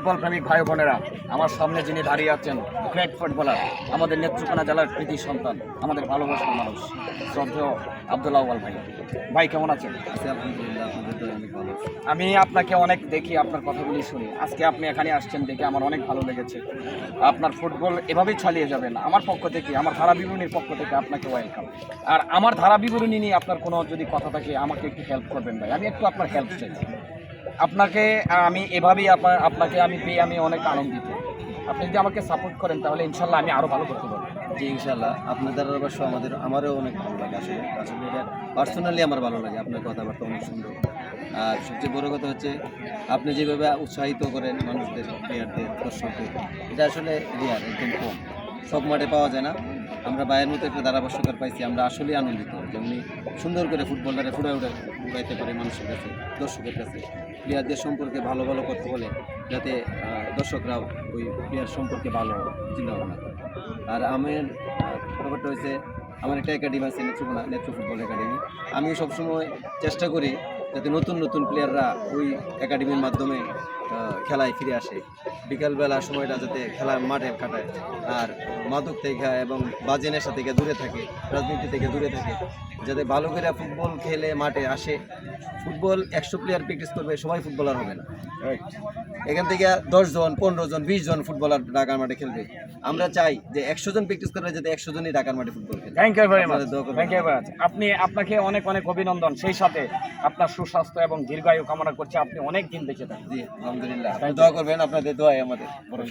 Football প্রেমিক ভাই বোনেরা আমার সামনে যিনি দাঁড়িয়ে আছেন গ্রেট ফুটবলার আমাদের নেত্রকোনা জেলার কৃতি সন্তান আমাদের ভালোবাসার মানুষ শ্রদ্ধেয় আব্দুল্লাহ আওয়াল ভাই। ভাই কেমন আছেন? আমি আপনাকে অনেক দেখি আপনার কথাগুলি শুনি। আজকে আপনি এখানে আসছেন দেখে আমার অনেক ভালো লেগেছে। আপনার ফুটবল এভাবেই চালিয়ে যাবেন আমার পক্ষ থেকে আমার ধারা বিবরণীর পক্ষ থেকে আপনাকে ওয়েলকাম আর আমার ধারা বিবরণী নিয়ে আপনার কোনো যদি কথা থাকে আমাকে একটু হেল্প করবেন ভাই। আমি একটু আপনার হেল্প চাই। আপনাকে আমি এভাবেই আপনাকে আমি পেয়ে আমি অনেক আনন্দিত। আপনি যদি আমাকে সাপোর্ট করেন, তাহলে ইনশাল্লাহ আমি আরও ভালো করতে পারব। জি, ইনশাল্লাহ। আপনাদের অবশ্য আমাদের, আমারও অনেক ভালো লাগে আসলে। আসলে এটা পার্সোনালি আমার ভালো লাগে, আপনার কথাবার্তা অনেক সুন্দর। আর সবচেয়ে বড় কথা হচ্ছে, আপনি যেভাবে উৎসাহিত করেন মানুষদের প্লেয়ারদের দর্শকদের, এটা আসলে রিয়ার একদম কম। সব মাঠে পাওয়া যায় না। আমরা বাইরের মতো একটা ধারাভাষ্যকার পাইছি, আমরা আসলেই আনন্দিত যে উনি সুন্দর করে ফুটবলটারে ফুটে উঠে উড়াইতে পারে মানুষের কাছে, দর্শকের কাছে। প্লেয়ারদের সম্পর্কে ভালো ভালো কথা বলে, যাতে দর্শকরাও ওই প্লেয়ার সম্পর্কে ভালো চিন্তা ভাবনা করে। আর আমার ব্যাপারটা হচ্ছে আমার একটা একাডেমি আছে নেত্রকোনা নেত্র ফুটবল একাডেমি আমি সবসময় চেষ্টা করি যাতে নতুন নতুন প্লেয়াররা ওই একাডেমির মাধ্যমে খেলায় ফিরে আসে। বিকালবেলা সময়টা যাতে খেলার মাঠে কাটায়। আর মাদক থেকে এবং বাজে নেশা থেকে দূরে থাকে রাজনীতি থেকে দূরে থাকে যাতে ভালো করে ফুটবল খেলে মাঠে আসে। ফুটবল একশো প্লেয়ার প্র্যাকটিস করবে সবাই ফুটবলার হবে না। এখান থেকে দশ জন পনেরো জন বিশ জন ফুটবলার ঢাকার মাঠে খেলবে। আমরা চাই যে একশো জন প্র্যাকটিস করবে যাতে একশো জনই ঢাকার মাঠে ফুটবল খেলে। Thank you very much. Thank you আপনি আপনাকে অনেক অনেক অভিনন্দন। সেই সাথে আপনার সুস্বাস্থ্য এবং দীর্ঘায়ু কামনা করছি। আপনি অনেক দিন বেঁচে থাকুন জি আলহামদুলিল্লাহ। দোয়া করবেন আপনাদের দোয়াই আমাদের বড়